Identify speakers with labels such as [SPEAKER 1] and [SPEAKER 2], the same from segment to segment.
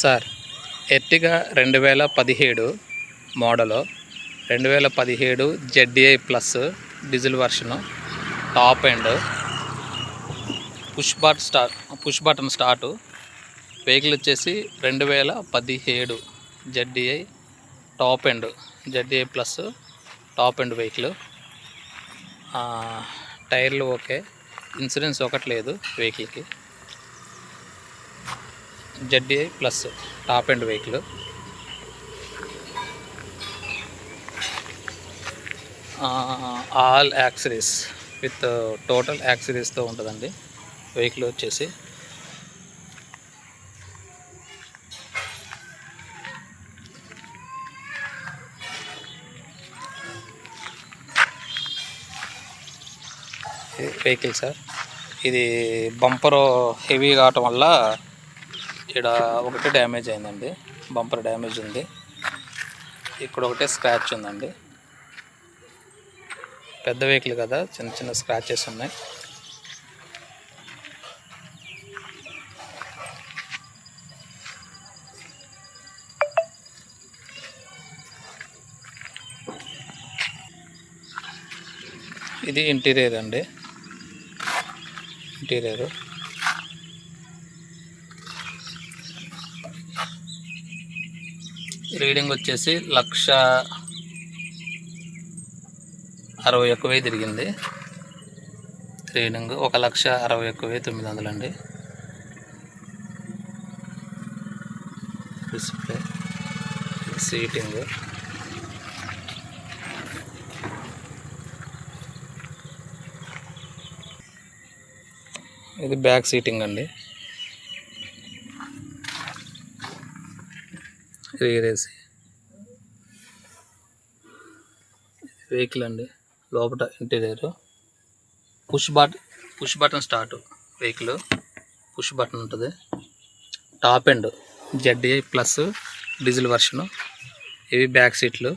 [SPEAKER 1] Sir Ertiga రెండు వేల పదిహేడు మోడలు రెండు వేల పదిహేడు ZDI plus diesel version top end push but start push button start vehicle వచ్చేసి రెండు వేల పదిహేడు ZDI top end ZDI plus top end vehicle. టైర్లు ఓకే ఇన్సూరెన్స్ ఒకటి లేదు వెహికల్కి. ZDI plus top end vehicle all accessories with total యాక్సరీస్తో ఉంటుందండి. Vehicle వచ్చేసి. వెహికల్ సార్ ఇది బంపర్ హెవీ కావటం వల్ల ఇక్కడ ఒకటి డ్యామేజ్ అయిందండి. బంపర్ డ్యామేజ్ ఉంది. ఇక్కడ ఒకటే స్క్రాచ్ ఉందండి. పెద్ద వెహికల్ కదా చిన్న చిన్న స్క్రాచెస్ ఉన్నాయి. ఇది ఇంటీరియర్ అండి. ఇంటీరియర్ రీడింగ్ వచ్చేసి లక్ష అరవై ఒక్క వెయ్యి తిరిగింది. రీడింగ్ ఒక లక్ష అరవై ఒక్క వెయ్యి తొమ్మిది వందలు అండి. Display seating. ఇది బ్యాక్ సీటింగ్ అండి. రియర్ ఏసీ వెహికల్ అండి లోపల interior. Push but push button start vehicle. Push button ఉంటుంది. Top end ZA plus diesel version. ఇవి బ్యాక్ సీట్లు.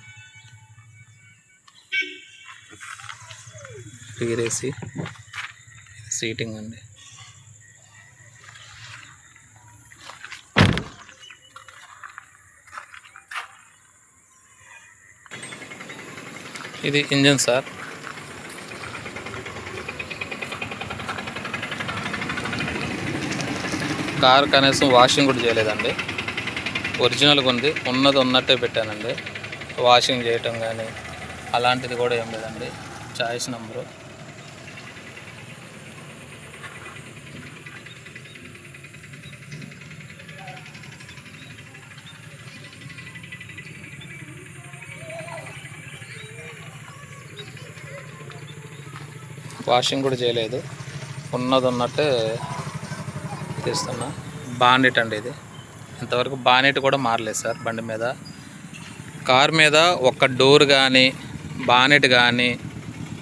[SPEAKER 1] క్లియర్ ఏసీ సీటింగ్ అండి. ఇది ఇంజన్ సార్. కార్ కనీసం వాషింగ్ కూడా చేయలేదండి. ఒరిజినల్గా ఉంది. ఉన్నది ఉన్నట్టే పెట్టానండి. వాషింగ్ చేయటం కానీ అలాంటిది కూడా ఏం లేదండి. Choice number. వాషింగ్ కూడా చేయలేదు. ఉన్నది ఉన్నట్టే తీస్తున్నా బానెట్ అండి ఇది. ఇంతవరకు బానెట్ కూడా మారలేదు సార్ బండి మీద. కార్ మీద ఒక్క డోర్ కానీ బానెట్ కానీ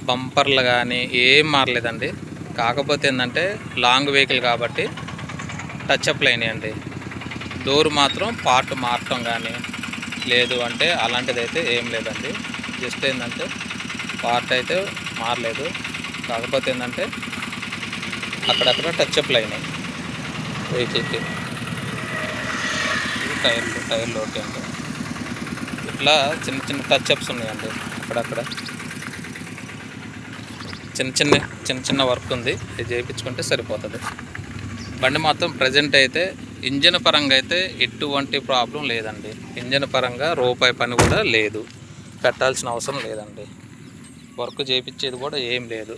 [SPEAKER 1] బంపర్లు కానీ ఏం మారలేదండి. కాకపోతే ఏంటంటే లాంగ్ వెహికల్ కాబట్టి టచ్ అయినాయండి. డోర్ మాత్రం పార్ట్ మారటం కానీ లేదు అంటే అలాంటిది అయితే ఏం లేదండి. జస్ట్ ఏంటంటే పార్ట్ అయితే మారలేదు. కాకపోతే ఏంటంటే అక్కడక్కడ టచ్అప్లు అయినాయి. వెహికల్కి ఇది టైర్లు టైర్లు ఓకే అండి ఇట్లా చిన్న చిన్న టచ్అప్స్ ఉన్నాయండి అక్కడక్కడ. చిన్న చిన్న చిన్న చిన్న వర్క్ ఉంది. ఇది చేయించుకుంటే సరిపోతుంది. బండి మాత్రం ప్రజెంట్ అయితే ఇంజన్ పరంగా అయితే ఎటువంటి ప్రాబ్లం లేదండి. ఇంజన్ పరంగా రూపాయి పని కూడా లేదు. పెట్టాల్సిన అవసరం లేదండి. వర్క్ చేయించేది కూడా ఏం లేదు.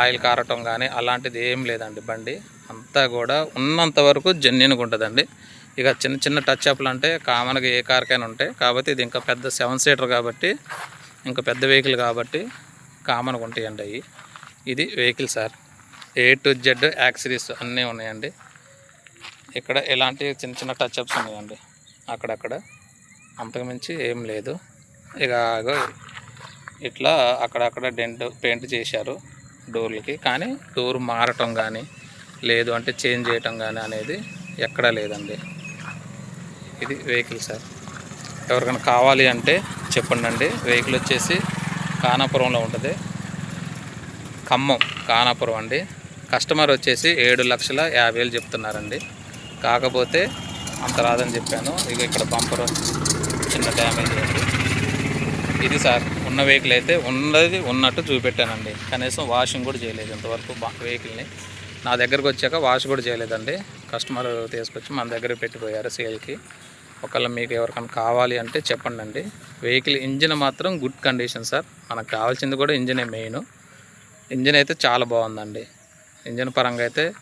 [SPEAKER 1] ఆయిల్ కారటం కానీ అలాంటిది ఏం లేదండి బండి. అంతా కూడా ఉన్నంత వరకు జెన్యున్గా ఉంటుందండి. ఇక చిన్న చిన్న టచ్ అప్లు అంటే కామన్గా ఏ కార్కైనా ఉంటాయి. కాబట్టి ఇది ఇంకా పెద్ద సెవెన్ సీటర్ కాబట్టి ఇంకా పెద్ద వెహికల్ కాబట్టి కామన్గా ఉంటాయండి అవి ఇది vehicle sir A to Z accessories అన్నీ ఉన్నాయండి. ఇక్కడ ఎలాంటి చిన్న చిన్న టచ్ అప్స్ ఉన్నాయండి. అక్కడక్కడ. అంతకుమించి ఏం లేదు. ఇక ఇట్లా అక్కడక్కడ డెంట్ పెయింట్ చేశారు. డోర్లకి కానీ డోర్ మారటం కానీ లేదు అంటే చేంజ్ చేయటం కానీ అనేది ఎక్కడా లేదండి. ఇది వెహికల్ సార్. ఎవరికైనా కావాలి అంటే చెప్పండి అండి వెహికల్ వచ్చేసి కానాపురంలో ఉంటుంది. ఖమ్మం కానాపురం అండి. కస్టమర్ వచ్చేసి ఏడు లక్షల యాభై వేలు చెప్తున్నారండి. కాకపోతే అంత రాదని చెప్పాను. ఇక ఇక్కడ బంపర్ చిన్న డ్యామేజ్ అండి ఇది సార్ ఉన్న వెహికల్ అయితే ఉన్నది ఉన్నట్టు చూపెట్టానండి. కనీసం వాషింగ్ కూడా చేయలేదు ఇంతవరకు వెహికల్ని నా. దగ్గరకు వచ్చాక వాష్ కూడా చేయలేదండి. కస్టమర్ తీసుకొచ్చి మన దగ్గర పెట్టిపోయారు సేల్కి ఒకవేళ మీకు ఎవరికైనా కావాలి అంటే చెప్పండి అండి వెహికల్ ఇంజిన్ మాత్రం గుడ్ కండిషన్ సార్. మనకు కావాల్సింది కూడా ఇంజినే మెయిన్ ఇంజిన్ అయితే చాలా బాగుందండి. ఇంజిన్ పరంగా అయితే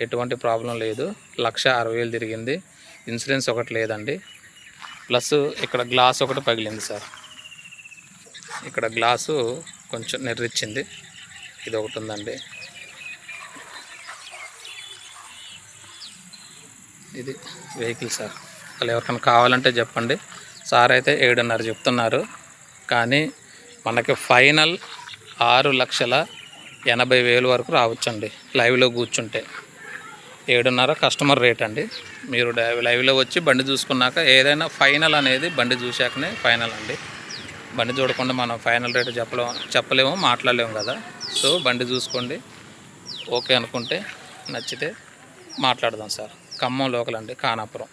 [SPEAKER 1] ఎటువంటి ప్రాబ్లం లేదు. లక్ష అరవై వేలు తిరిగింది. ఇన్సూరెన్స్ ఒకటి లేదండి. ప్లస్ ఇక్కడ గ్లాస్ ఒకటి పగిలింది సార్. ఇక్కడ గ్లాసు కొంచెం నెర్రిచ్చింది. ఇది ఒకటి ఉందండి ఇది వెహికల్ సార్. అలా ఎవరికైనా కావాలంటే చెప్పండి. సార్ అయితే ఏడున్నర చెప్తున్నారు. కానీ మనకి ఫైనల్ ఆరు లక్షల ఎనభై వేలు వరకు రావచ్చండి లైవ్లో కూర్చుంటే. ఏడున్నర కస్టమర్ రేట్ అండి. మీరు డై- లైవ్లో వచ్చి బండి చూసుకున్నాక ఏదైనా ఫైనల్ అనేది బండి చూశాకనే ఫైనల్ అండి. బండి చూడకుండా మనం ఫైనల్ రేట్ చెప్పలేము చెప్పలేము మాట్లాడలేము కదా. సో బండి చూసుకోండి. ఓకే అనుకుంటే నచ్చితే మాట్లాడదాం సార్. ఖమ్మం లోకల్ అండి కానాపురం